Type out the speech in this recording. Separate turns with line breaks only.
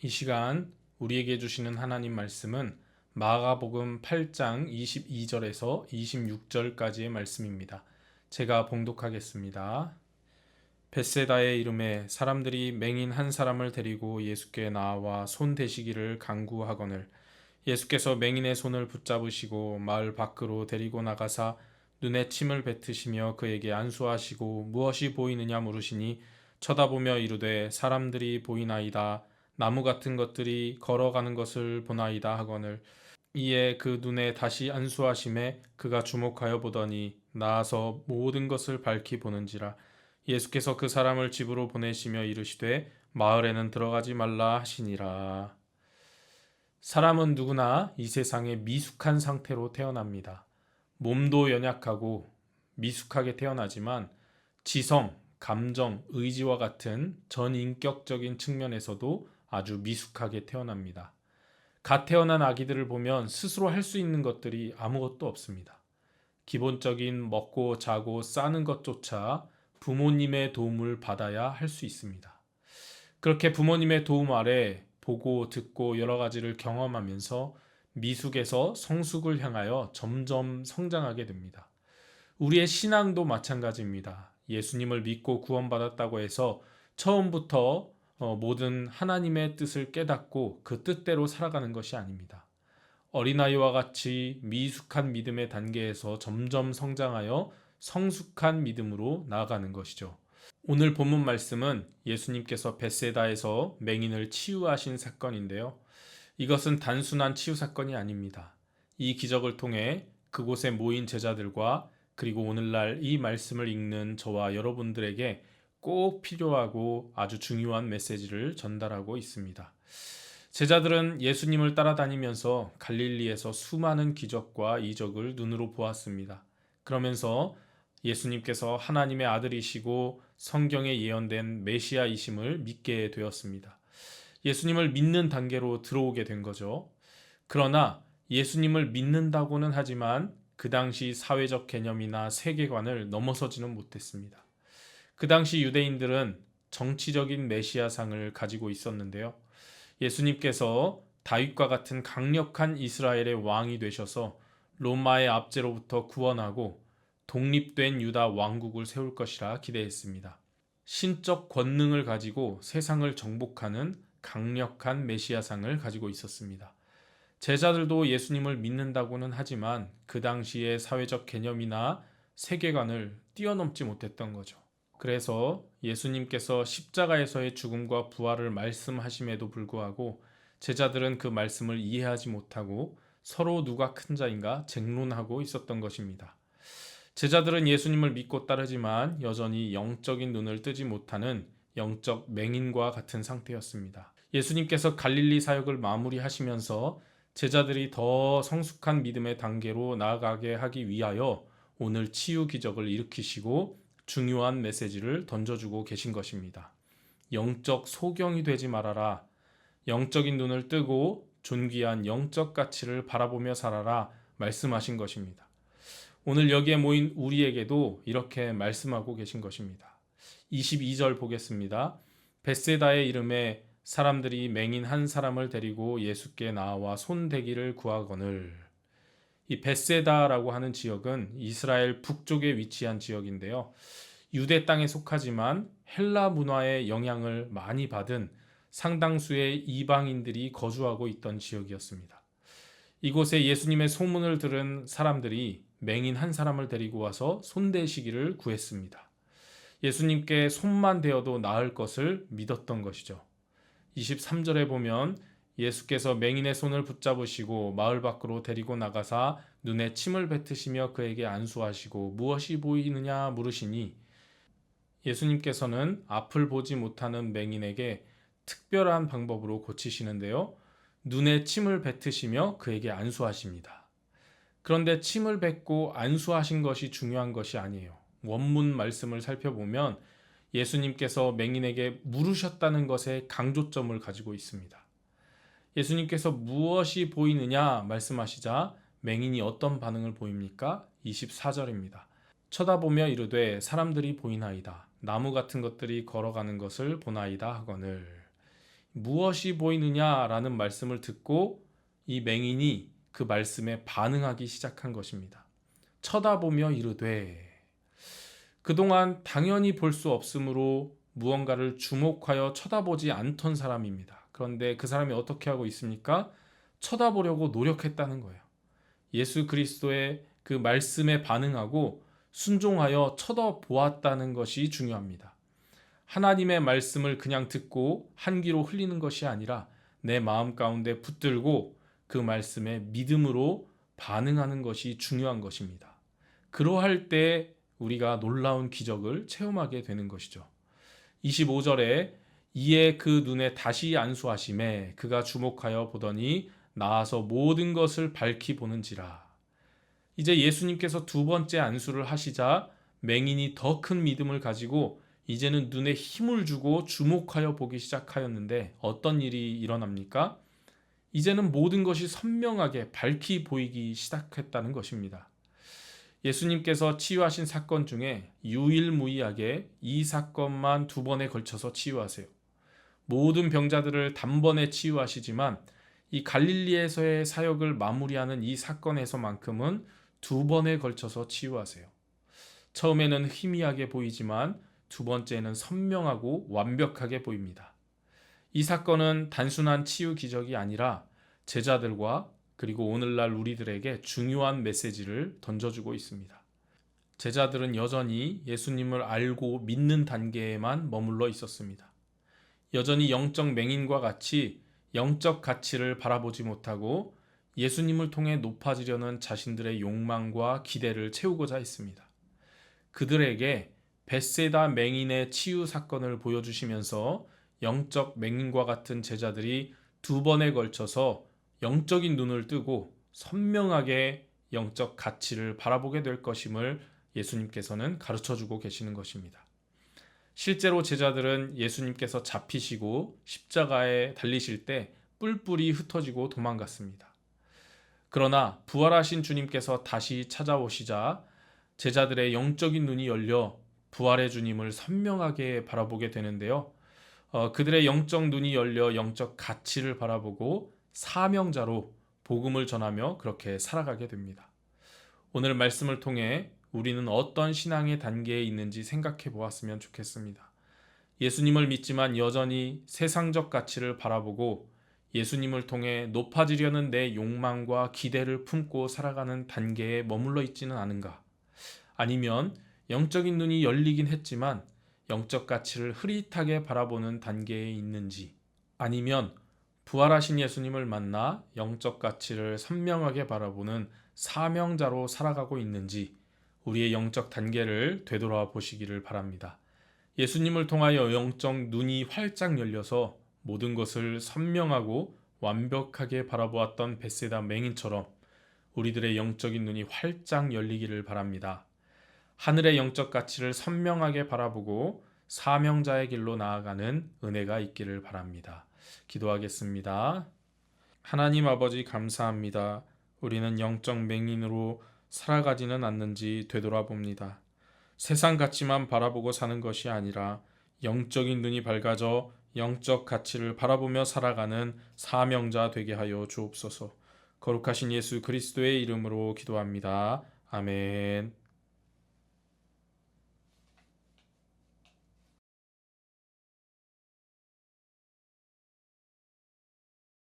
이 시간 우리에게 주시는 하나님 말씀은 마가복음 8장 22절에서 26절까지의 말씀입니다. 제가 봉독하겠습니다. 베세다의 이름에 사람들이 맹인 한 사람을 데리고 예수께 나와 손 대시기를 강구하거늘 예수께서 맹인의 손을 붙잡으시고 마을 밖으로 데리고 나가사 눈에 침을 뱉으시며 그에게 안수하시고 무엇이 보이느냐 물으시니 쳐다보며 이르되 사람들이 보이나이다 나무 같은 것들이 걸어가는 것을 보나이다 하거늘 이에 그 눈에 다시 안수하심에 그가 주목하여 보더니 나아서 모든 것을 밝히 보는지라 예수께서 그 사람을 집으로 보내시며 이르시되 마을에는 들어가지 말라 하시니라 사람은 누구나 이 세상에 미숙한 상태로 태어납니다. 몸도 연약하고 미숙하게 태어나지만 지성, 감정, 의지와 같은 전인격적인 측면에서도 아주 미숙하게 태어납니다. 갓 태어난 아기들을 보면 스스로 할 수 있는 것들이 아무것도 없습니다. 기본적인 먹고 자고 싸는 것조차 부모님의 도움을 받아야 할 수 있습니다. 그렇게 부모님의 도움 아래 보고 듣고 여러 가지를 경험하면서 미숙에서 성숙을 향하여 점점 성장하게 됩니다. 우리의 신앙도 마찬가지입니다. 예수님을 믿고 구원받았다고 해서 처음부터 어, 모든 하나님의 뜻을 깨닫고 그 뜻대로 살아가는 것이 아닙니다. 어린아이와 같이 미숙한 믿음의 단계에서 점점 성장하여 성숙한 믿음으로 나아가는 것이죠. 오늘 본문 말씀은 예수님께서 베세다에서 맹인을 치유하신 사건인데요. 이것은 단순한 치유 사건이 아닙니다. 이 기적을 통해 그곳에 모인 제자들과 그리고 오늘날 이 말씀을 읽는 저와 여러분들에게 꼭 필요하고 아주 중요한 메시지를 전달하고 있습니다. 제자들은 예수님을 따라다니면서 갈릴리에서 수많은 기적과 이적을 눈으로 보았습니다. 그러면서 예수님께서 하나님의 아들이시고 성경에 예언된 메시아이심을 믿게 되었습니다. 예수님을 믿는 단계로 들어오게 된 거죠. 그러나 예수님을 믿는다고는 하지만 그 당시 사회적 개념이나 세계관을 넘어서지는 못했습니다. 그 당시 유대인들은 정치적인 메시아상을 가지고 있었는데요. 예수님께서 다윗과 같은 강력한 이스라엘의 왕이 되셔서 로마의 압제로부터 구원하고 독립된 유다 왕국을 세울 것이라 기대했습니다. 신적 권능을 가지고 세상을 정복하는 강력한 메시아상을 가지고 있었습니다. 제자들도 예수님을 믿는다고는 하지만 그 당시의 사회적 개념이나 세계관을 뛰어넘지 못했던 거죠. 그래서 예수님께서 십자가에서의 죽음과 부활을 말씀하심에도 불구하고 제자들은 그 말씀을 이해하지 못하고 서로 누가 큰 자인가 쟁론하고 있었던 것입니다. 제자들은 예수님을 믿고 따르지만 여전히 영적인 눈을 뜨지 못하는 영적 맹인과 같은 상태였습니다. 예수님께서 갈릴리 사역을 마무리하시면서 제자들이 더 성숙한 믿음의 단계로 나아가게 하기 위하여 오늘 치유 기적을 일으키시고 중요한 메시지를 던져주고 계신 것입니다. 영적 소경이 되지 말아라. 영적인 눈을 뜨고 존귀한 영적 가치를 바라보며 살아라. 말씀하신 것입니다. 오늘 여기에 모인 우리에게도 이렇게 말씀하고 계신 것입니다. 22절 보겠습니다. 베세다의 이름에 사람들이 맹인 한 사람을 데리고 예수께 나와 손대기를 구하거늘 이 베세다라고 하는 지역은 이스라엘 북쪽에 위치한 지역인데요. 유대 땅에 속하지만 헬라 문화의 영향을 많이 받은 상당수의 이방인들이 거주하고 있던 지역이었습니다. 이곳에 예수님의 소문을 들은 사람들이 맹인 한 사람을 데리고 와서 손대시기를 구했습니다. 예수님께 손만 대어도 나을 것을 믿었던 것이죠. 23절에 보면 예수께서 맹인의 손을 붙잡으시고 마을 밖으로 데리고 나가사 눈에 침을 뱉으시며 그에게 안수하시고 무엇이 보이느냐 물으시니 예수님께서는 앞을 보지 못하는 맹인에게 특별한 방법으로 고치시는데요. 눈에 침을 뱉으시며 그에게 안수하십니다. 그런데 침을 뱉고 안수하신 것이 중요한 것이 아니에요. 원문 말씀을 살펴보면 예수님께서 맹인에게 물으셨다는 것에 강조점을 가지고 있습니다. 예수님께서 무엇이 보이느냐 말씀하시자 맹인이 어떤 반응을 보입니까? 24절입니다. 쳐다보며 이르되 사람들이 보이나이다. 나무 같은 것들이 걸어가는 것을 보나이다 하거늘. 무엇이 보이느냐라는 말씀을 듣고 이 맹인이 그 말씀에 반응하기 시작한 것입니다. 쳐다보며 이르되 그동안 당연히 볼 수 없으므로 무언가를 주목하여 쳐다보지 않던 사람입니다. 그런데 그 사람이 어떻게 하고 있습니까? 쳐다보려고 노력했다는 거예요. 예수 그리스도의 그 말씀에 반응하고 순종하여 쳐다보았다는 것이 중요합니다. 하나님의 말씀을 그냥 듣고 한 귀로 흘리는 것이 아니라 내 마음 가운데 붙들고 그 말씀에 믿음으로 반응하는 것이 중요한 것입니다. 그러할 때 우리가 놀라운 기적을 체험하게 되는 것이죠. 25절에 이에 그 눈에 다시 안수하심에 그가 주목하여 보더니 나아서 모든 것을 밝히 보는지라. 이제 예수님께서 두 번째 안수를 하시자 맹인이 더 큰 믿음을 가지고 이제는 눈에 힘을 주고 주목하여 보기 시작하였는데 어떤 일이 일어납니까? 이제는 모든 것이 선명하게 밝히 보이기 시작했다는 것입니다. 예수님께서 치유하신 사건 중에 유일무이하게 이 사건만 두 번에 걸쳐서 치유하세요. 모든 병자들을 단번에 치유하시지만 이 갈릴리에서의 사역을 마무리하는 이 사건에서만큼은 두 번에 걸쳐서 치유하세요. 처음에는 희미하게 보이지만 두 번째는 선명하고 완벽하게 보입니다. 이 사건은 단순한 치유 기적이 아니라 제자들과 그리고 오늘날 우리들에게 중요한 메시지를 던져주고 있습니다. 제자들은 여전히 예수님을 알고 믿는 단계에만 머물러 있었습니다. 여전히 영적 맹인과 같이 영적 가치를 바라보지 못하고 예수님을 통해 높아지려는 자신들의 욕망과 기대를 채우고자 했습니다. 그들에게 베세다 맹인의 치유 사건을 보여주시면서 영적 맹인과 같은 제자들이 두 번에 걸쳐서 영적인 눈을 뜨고 선명하게 영적 가치를 바라보게 될 것임을 예수님께서는 가르쳐 주고 계시는 것입니다. 실제로 제자들은 예수님께서 잡히시고 십자가에 달리실 때 뿔뿔이 흩어지고 도망갔습니다. 그러나 부활하신 주님께서 다시 찾아오시자 제자들의 영적인 눈이 열려 부활의 주님을 선명하게 바라보게 되는데요. 어, 그들의 영적 눈이 열려 영적 가치를 바라보고 사명자로 복음을 전하며 그렇게 살아가게 됩니다. 오늘 말씀을 통해 우리는 어떤 신앙의 단계에 있는지 생각해 보았으면 좋겠습니다. 예수님을 믿지만 여전히 세상적 가치를 바라보고 예수님을 통해 높아지려는 내 욕망과 기대를 품고 살아가는 단계에 머물러 있지는 않은가? 아니면 영적인 눈이 열리긴 했지만 영적 가치를 흐릿하게 바라보는 단계에 있는지 아니면 부활하신 예수님을 만나 영적 가치를 선명하게 바라보는 사명자로 살아가고 있는지 우리의 영적 단계를 되돌아 보시기를 바랍니다. 예수님을 통하여 영적 눈이 활짝 열려서 모든 것을 선명하고 완벽하게 바라보았던 베세다 맹인처럼 우리들의 영적인 눈이 활짝 열리기를 바랍니다. 하늘의 영적 가치를 선명하게 바라보고 사명자의 길로 나아가는 은혜가 있기를 바랍니다. 기도하겠습니다. 하나님 아버지 감사합니다. 우리는 영적 맹인으로 살아가지는 않는지 되돌아봅니다. 세상 가치만 바라보고 사는 것이 아니라 영적인 눈이 밝아져 영적 가치를 바라보며 살아가는 사명자 되게 하여 주옵소서. 거룩하신 예수 그리스도의 이름으로 기도합니다. 아멘.